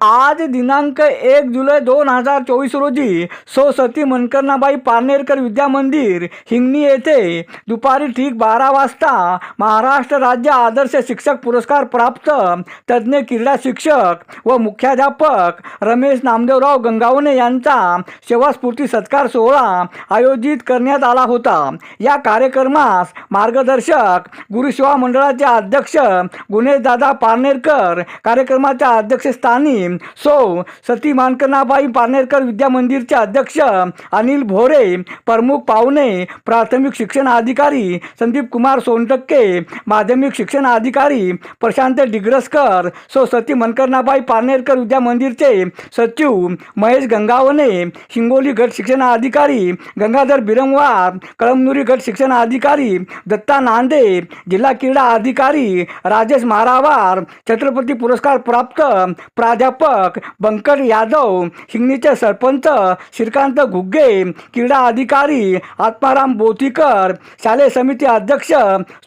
आज दिनांक एक जुलै दोन हजार चोवीस रोजी सो सती मनकर्णाबाई पारनेरकर विद्या मंदिर हिंगणी येथे दुपारी ठीक बारा वाजता महाराष्ट्र राज्य आदर्श शिक्षक पुरस्कार प्राप्त तज्ज्ञ क्रीडा शिक्षक व मुख्याध्यापक रमेश नामदेवराव गंगावणे यांचा सेवास्फूर्ती सत्कार सोहळा आयोजित करण्यात आला होता. या कार्यक्रमास मार्गदर्शक गुरुसेवा मंडळाचे अध्यक्ष गुणेशदादा पारनेरकर कार्यक्रमाच्या अध्यक्षस्थानी सो सती मानकनाबाई पारनेरकर विद्या मंदिरचे अध्यक्ष अनिल भोरे प्रमुख पाहुणे प्राथमिक शिक्षण अधिकारी संदीप कुमार सोनटक्के माध्यमिक शिक्षण अधिकारी प्रशांत डिग्रसकर सो सती मनकरनाबाई पारनेरकर विद्या मंदिरचे सचिव महेश गंगावने हिंगोली गट शिक्षण अधिकारी गंगाधर बिरंगवार कळमनुरी गट शिक्षण अधिकारी दत्ता नांदे जिल्हा क्रीडा अधिकारी राजेश मारावार छत्रपती पुरस्कार प्राप्त प्राध्यापक बंकट यादव हिंगणीचे सरपंच श्रीकांत घुग्गे क्रीडा अधिकारी आत्माराम बोथीकर शालेय समिती अध्यक्ष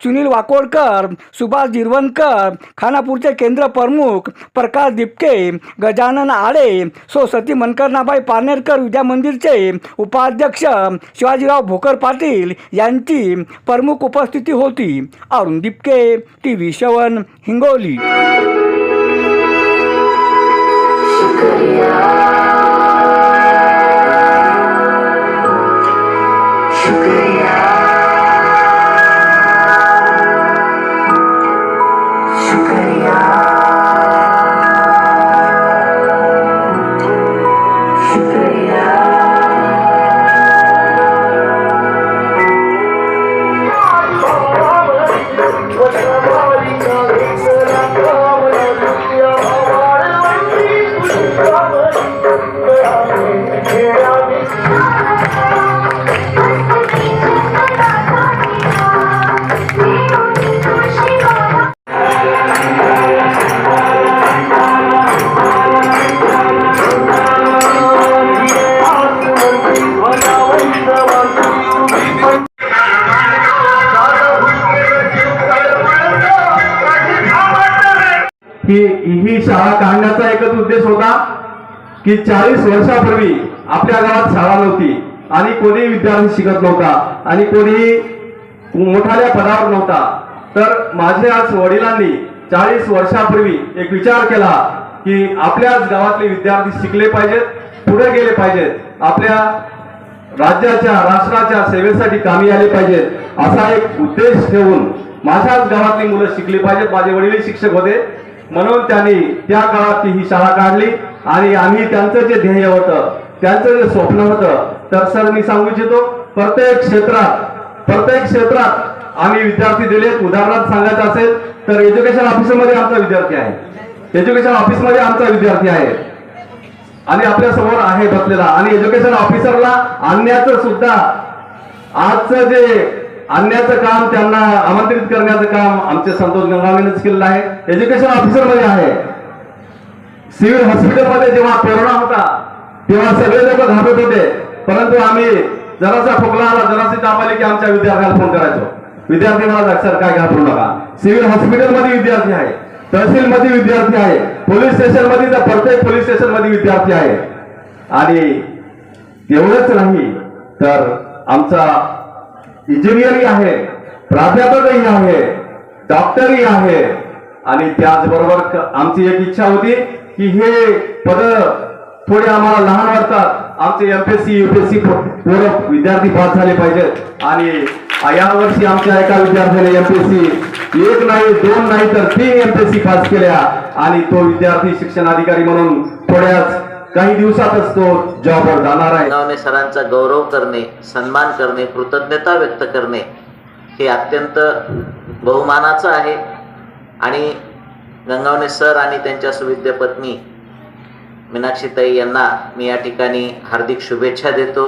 सुनील वाकोडकर सुभाष जिरवणकर खानापूरचे केंद्र प्रमुख प्रकाश दिपके गजानन आळे सो सती मनकरनाबाई पारनेरकर विद्या मंदिरचे उपाध्यक्ष शिवाजीराव भोकर पाटील यांची प्रमुख उपस्थिती होती. अरुण दिपके टी व्ही शवन हिंगोली. की ही शाळा काढण्याचा एकच उद्देश होता की चाळीस वर्षापूर्वी आपल्या गावात शाळा नव्हती आणि कोणी विद्यार्थी शिकत नव्हता आणि कोणी मोठाल्या पदावर नव्हता. तर माझ्या आज वडिलांनी चाळीस वर्षापूर्वी एक विचार केला की आपल्याच गावातले विद्यार्थी शिकले पाहिजेत पुढे गेले पाहिजेत आपल्या राज्याच्या राष्ट्राच्या सेवेसाठी कामी आले पाहिजेत असा एक उद्देश ठेवून माझ्याच गावातली मुलं शिकली पाहिजेत माझे वडील शिक्षक होते. म्हणून त्यांनी त्या काळात ही शाळा काढली. आणि आम्ही त्यांचं जे ध्येय होतं त्यांचं जे स्वप्न होतं तर सर मी सांगू इच्छितो प्रत्येक क्षेत्रात प्रत्येक क्षेत्रात आम्ही विद्यार्थी दिलेत उदाहरणार्थ सांगायचं असेल तर एज्युकेशन ऑफिसमध्ये आमचा विद्यार्थी आहे. एज्युकेशन ऑफिसमध्ये आमचा विद्यार्थी आहे. आणि आपल्यासमोर आहे बसलेला. आणि एज्युकेशन ऑफिसरला आणण्याचं सुद्धा आजचं जे आणण्याचं काम त्यांना आमंत्रित करण्याचं काम आमचे संतोष गंगावेनेच केलेलं आहे. एज्युकेशन ऑफिसरमध्ये आहे. सिव्हिल हॉस्पिटलमध्ये जेव्हा कोरोना होता तेव्हा सगळे लोक घाबरत होते. परंतु आम्ही जरासा खोकला आला जराशी ताप आली की आमच्या विद्यार्थ्याला फोन करायचो. विद्यार्थी मला सर काय घाबरू नका. सिव्हिल हॉस्पिटलमध्ये विद्यार्थी आहे. तहसील मध्ये विद्यार्थी आहे. पोलीस स्टेशनमध्ये तर प्रत्येक पोलीस स्टेशनमध्ये विद्यार्थी आहे. आणि तेवढंच नाही तर आमचा इंजिनियरिंग आहे प्राध्यापकही आहे डॉक्टरही आहे. आणि त्याचबरोबर आमची एक इच्छा होती की हे पद थोडे आम्हाला लहान वाटतात. आमचे एमपीएससी युपीएससी पूरक विद्यार्थी पास झाले पाहिजेत. आणि यावर्षी आमच्या एका विद्यार्थ्याने एमपीएससी एक नाही दोन नाही तर तीन एमपीएससी पास केल्या. आणि तो विद्यार्थी शिक्षण अधिकारी म्हणून थोड्याच काही दिवसातच तो जॉबवर जाणार आहे. सरांचा गौरव करणे सन्मान करणे कृतज्ञता व्यक्त करणे हे अत्यंत बहुमानाचं आहे. आणि गंगावणे सर आणि त्यांच्या सुविद्य पत्नी मीनाक्षीताई यांना मी या ठिकाणी हार्दिक शुभेच्छा देतो.